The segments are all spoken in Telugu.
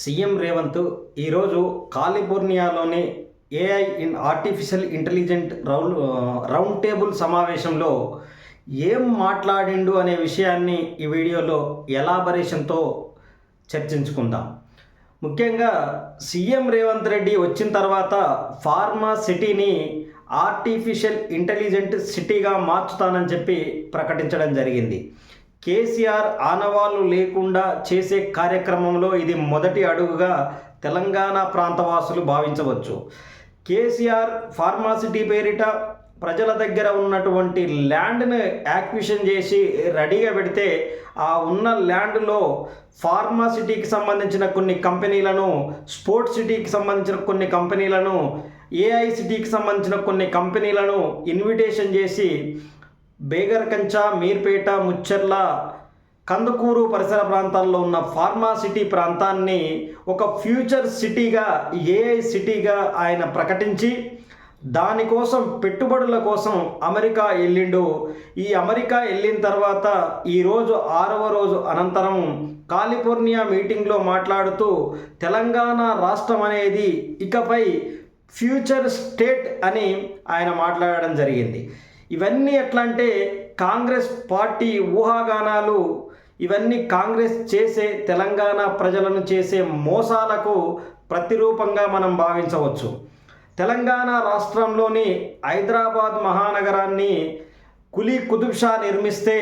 సీఎం రేవంత్ ఈరోజు కాలిఫోర్నియాలోని AI in artificial intelligent round round table సమావేశంలో ఏం మాట్లాడిండు అనే విషయాన్ని ఈ వీడియోలో ఎలాబరేషన్తో చర్చించుకుందాం. ముఖ్యంగా సీఎం రేవంత్ రెడ్డి వచ్చిన తర్వాత ఫార్మా సిటీని ఆర్టిఫిషియల్ ఇంటెలిజెంట్ సిటీగా మార్చుతానని చెప్పి ప్రకటించడం జరిగింది. కేసీఆర్ ఆనవాళ్ళు లేకుండా చేసే కార్యక్రమంలో ఇది మొదటి అడుగుగా తెలంగాణ ప్రాంతవాసులు భావించవచ్చు. కేసీఆర్ ఫార్మాసిటీ పేరిట ప్రజల దగ్గర ఉన్నటువంటి ల్యాండ్ను యాక్విషన్ చేసి రెడీగా పెడితే ఆ ఉన్న ల్యాండ్లో ఫార్మాసిటీకి సంబంధించిన కొన్ని కంపెనీలను స్పోర్ట్స్ సిటీకి సంబంధించిన కొన్ని కంపెనీలను ఏఐ సిటీకి సంబంధించిన కొన్ని కంపెనీలను ఇన్విటేషన్ చేసి బేగర్కంచ మీర్పేట ముచ్చర్ల కందుకూరు పరిసర ప్రాంతాల్లో ఉన్న ఫార్మా సిటీ ప్రాంతాన్ని ఒక ఫ్యూచర్ సిటీగా ఏఐ సిటీగా ఆయన ప్రకటించి దానికోసం పెట్టుబడుల కోసం అమెరికా వెళ్ళిండు ఈ అమెరికా వెళ్ళిన తర్వాత ఈరోజు ఆరవ రోజు అనంతరం కాలిఫోర్నియా మీటింగ్లో మాట్లాడుతూ తెలంగాణ రాష్ట్రం అనేది ఇకపై ఫ్యూచర్ స్టేట్ అని ఆయన మాట్లాడడం జరిగింది. ఇవన్నీ ఎట్లా అంటే కాంగ్రెస్ పార్టీ ఊహాగానాలు ఇవన్నీ కాంగ్రెస్ చేసే తెలంగాణ ప్రజలను చేసే మోసాలకు ప్రతిరూపంగా మనం భావించవచ్చు. తెలంగాణ రాష్ట్రంలోని హైదరాబాద్ మహానగరాన్ని కులీ కుతుబ్ షా నిర్మిస్తే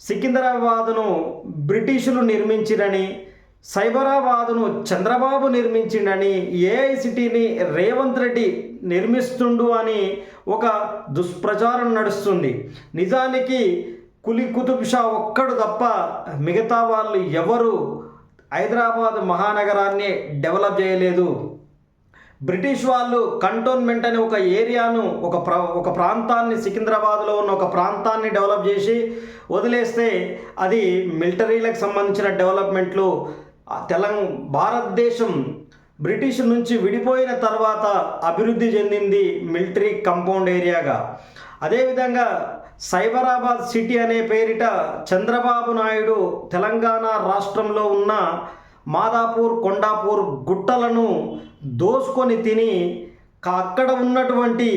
సికింద్రాబాద్ను బ్రిటిషులు నిర్మించిరని సైబరాబాదును చంద్రబాబు నిర్మించిండని ఏఐ సిటీని రేవంత్ రెడ్డి నిర్మిస్తుండు అని ఒక దుష్ప్రచారం నడుస్తుంది. నిజానికి కులి కుతుబ్ షా ఒక్కడు తప్ప మిగతా వాళ్ళు ఎవరు హైదరాబాద్ మహానగరాన్ని డెవలప్ చేయలేదు. బ్రిటిష్ వాళ్ళు కంటోన్మెంట్ అనే ఒక ఏరియాను ఒక ప్ర ఒక ప్రాంతాన్ని సికింద్రాబాద్లో ఉన్న ఒక ప్రాంతాన్ని డెవలప్ చేసి వదిలేస్తే అది మిలిటరీలకు సంబంధించిన డెవలప్మెంట్లు తెలంగ భారతదేశం బ్రిటిష్ నుంచి విడిపోయిన తర్వాత అభివృద్ధి చెందింది మిలిటరీ కంపౌండ్ ఏరియాగా. అదేవిధంగా సైబరాబాద్ సిటీ అనే పేరిట చంద్రబాబు నాయుడు తెలంగాణ రాష్ట్రంలో ఉన్న మాదాపూర్ కొండాపూర్ గుట్టలను దోసుకొని తిని అక్కడ ఉన్నటువంటి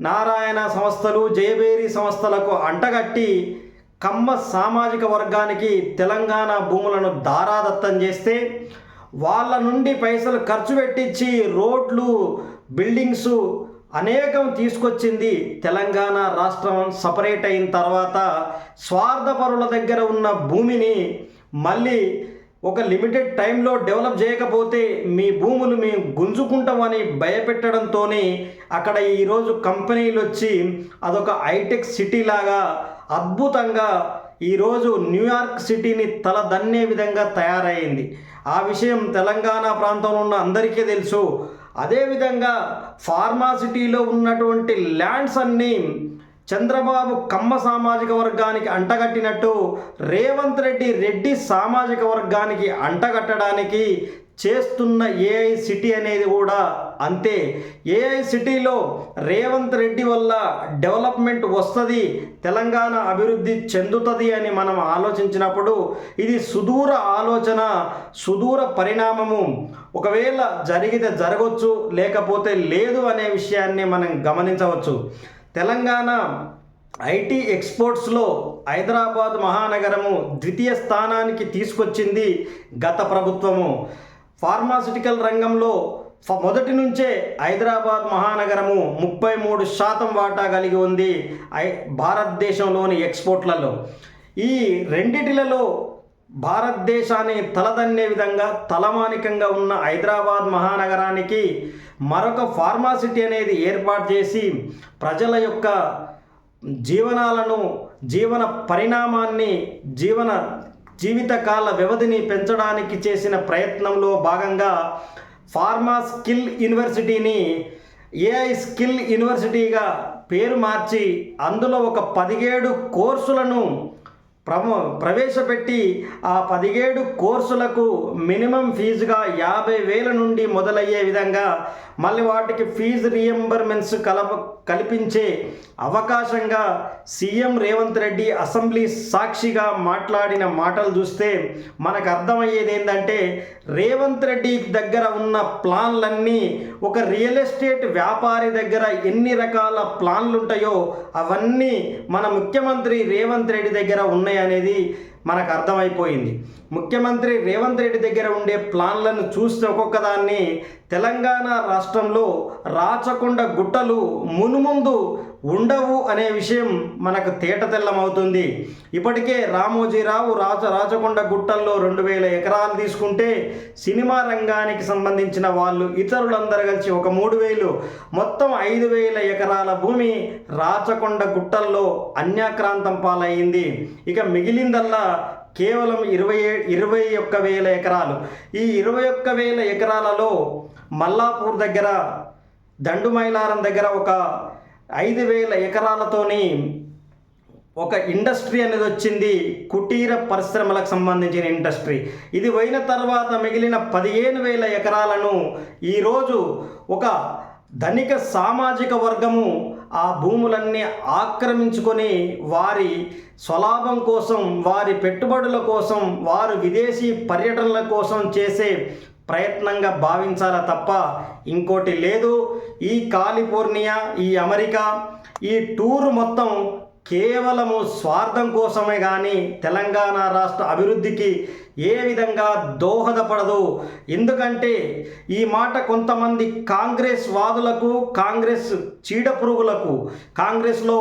నారాయణ సంస్థలు జయబేరి సంస్థలకు అంటగట్టి కమ్మ సామాజిక వర్గానికి తెలంగాణ భూములను దారాదత్తం చేస్తే వాళ్ళ నుండి పైసలు ఖర్చు పెట్టించి రోడ్లు బిల్డింగ్స్ అనేకం తీసుకొచ్చింది తెలంగాణ రాష్ట్రం. సపరేట్ అయిన తర్వాత స్వార్థపరుల దగ్గర ఉన్న భూమిని మళ్ళీ ఒక లిమిటెడ్ టైంలో డెవలప్ చేయకపోతే మీ భూములు మేము గుంజుకుంటామని భయపెట్టడంతోనే అక్కడ ఈరోజు కంపెనీలు వచ్చి అదొక హైటెక్ సిటీ లాగా అద్భుతంగా ఈరోజు న్యూయార్క్ సిటీని తలదన్నే విధంగా తయారైంది. ఆ విషయం తెలంగాణ ప్రాంతంలో ఉన్న అందరికీ తెలుసు. అదేవిధంగా ఫార్మా సిటీలో ఉన్నటువంటి ల్యాండ్స్ అన్నీ చంద్రబాబు కమ్మ సామాజిక వర్గానికి అంటగట్టినట్టు రేవంత్ రెడ్డి రెడ్డి సామాజిక వర్గానికి అంటగట్టడానికి చేస్తున్న ఏఐ సిటీ అనేది కూడా అంతే. ఏఐ సిటీలో రేవంత్ రెడ్డి వల్ల డెవలప్మెంట్ వస్తుంది తెలంగాణ అభివృద్ధి చెందుతుంది అని మనం ఆలోచించినప్పుడు ఇది సుదూర ఆలోచన సుదూర పరిణామము. ఒకవేళ జరిగితే జరగవచ్చు లేకపోతే లేదు అనే విషయాన్ని మనం గమనించవచ్చు. తెలంగాణ ఐటీ ఎక్స్పోర్ట్స్లో హైదరాబాద్ మహానగరము ద్వితీయ స్థానానికి తీసుకొచ్చింది గత ప్రభుత్వము. ఫార్మాసిటికల్ రంగంలో మొదటి నుంచే హైదరాబాద్ మహానగరము ముప్పై మూడు శాతం వాటా కలిగి ఉంది ఐ భారతదేశంలోని ఎక్స్పోర్ట్లలో. ఈ రెండిటిలలో భారతదేశాన్ని తలదన్నే విధంగా తలమానికంగా ఉన్న హైదరాబాద్ మహానగరానికి మరొక ఫార్మాసిటీ అనేది ఏర్పాటు చేసి ప్రజల యొక్క జీవనాలను జీవన పరిణామాన్ని జీవన జీవితకాల వ్యవధిని పెంచడానికి చేసిన ప్రయత్నంలో భాగంగా ఫార్మా స్కిల్ యూనివర్సిటీని ఏఐ స్కిల్ యూనివర్సిటీగా పేరు మార్చి అందులో ఒక పదిహేడు కోర్సులను ప్రమ ప్రవేశపెట్టి ఆ పదిహేడు కోర్సులకు మినిమం ఫీజుగా యాభై వేల నుండి మొదలయ్యే విధంగా మళ్ళీ వాటికి ఫీజు రియంబర్మెంట్స్ కలప కల్పించే అవకాశంగా సీఎం రేవంత్ రెడ్డి అసెంబ్లీ సాక్షిగా మాట్లాడిన మాటలు చూస్తే మనకు అర్థమయ్యేది ఏంటంటే రేవంత్ రెడ్డి దగ్గర ఉన్న ప్లాన్లన్నీ ఒక రియల్ ఎస్టేట్ వ్యాపారి దగ్గర ఎన్ని రకాల ప్లాన్లు ఉంటాయో అవన్నీ మన ముఖ్యమంత్రి రేవంత్ రెడ్డి దగ్గర ఉన్నాయి. ఉన్నాయనేది మనకు అర్థమైపోయింది. ముఖ్యమంత్రి రేవంత్ రెడ్డి దగ్గర ఉండే ప్లాన్లను చూస్తే ఒక్కొక్క దాన్ని తెలంగాణ రాష్ట్రంలో రాచకొండ గుట్టలు మునుముందు ఉండవు అనే విషయం మనకు తేటతెల్లమవుతుంది ఇప్పటికే రామోజీరావు రాజ రాచకొండ గుట్టల్లో రెండు వేల ఎకరాలు తీసుకుంటే సినిమా రంగానికి సంబంధించిన వాళ్ళు ఇతరులందరూ కలిసి ఒక మూడు వేలు మొత్తం ఐదు వేల ఎకరాల భూమి రాచకొండ గుట్టల్లో అన్యాక్రాంతం పాలయ్యింది. ఇక మిగిలిందల్లా కేవలం ఇరవై ఇరవై ఒక్క వేల ఎకరాలు. ఈ ఇరవై ఒక్క వేల ఎకరాలలో మల్లాపూర్ దగ్గర దండుమైలారం దగ్గర ఒక ఐదు వేల ఎకరాలతోని ఒక ఇండస్ట్రీ అనేది వచ్చింది. కుటీర పరిశ్రమలకు సంబంధించిన ఇండస్ట్రీ. ఇది పోయిన తర్వాత మిగిలిన పదిహేను వేల ఎకరాలను ఈరోజు ఒక ధనిక సామాజిక వర్గము ఆ భూములన్నీ ఆక్రమించుకొని వారి స్వలాభం కోసం వారి పెట్టుబడుల కోసం వారు విదేశీ పర్యటనల కోసం చేసే ప్రయత్నంగా భావించాల తప్ప ఇంకోటి లేదు. ఈ కాలిఫోర్నియా ఈ అమెరికా ఈ టూర్ మొత్తం కేవలము స్వార్థం కోసమే కానీ తెలంగాణ రాష్ట్ర అభివృద్ధికి ఏ విధంగా దోహదపడదు. ఎందుకంటే ఈ మాట కొంతమంది కాంగ్రెస్ వాదులకు కాంగ్రెస్ చీడ పురుగులకు కాంగ్రెస్లో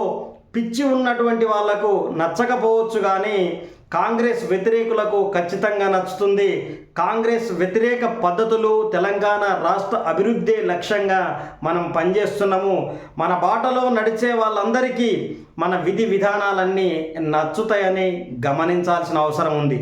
పిచ్చి ఉన్నటువంటి వాళ్ళకు నచ్చకపోవచ్చు కానీ కాంగ్రెస్ వ్యతిరేకులకు ఖచ్చితంగా నచ్చుతుంది. కాంగ్రెస్ వ్యతిరేక పద్ధతులు తెలంగాణ రాష్ట్ర అభివృద్ధి లక్ష్యంగా మనం పనిచేస్తున్నాము. మన బాటలో నడిచే వాళ్ళందరికీ మన విధి విధానాలన్నీ నచ్చుతాయని గమనించాల్సిన అవసరం ఉంది.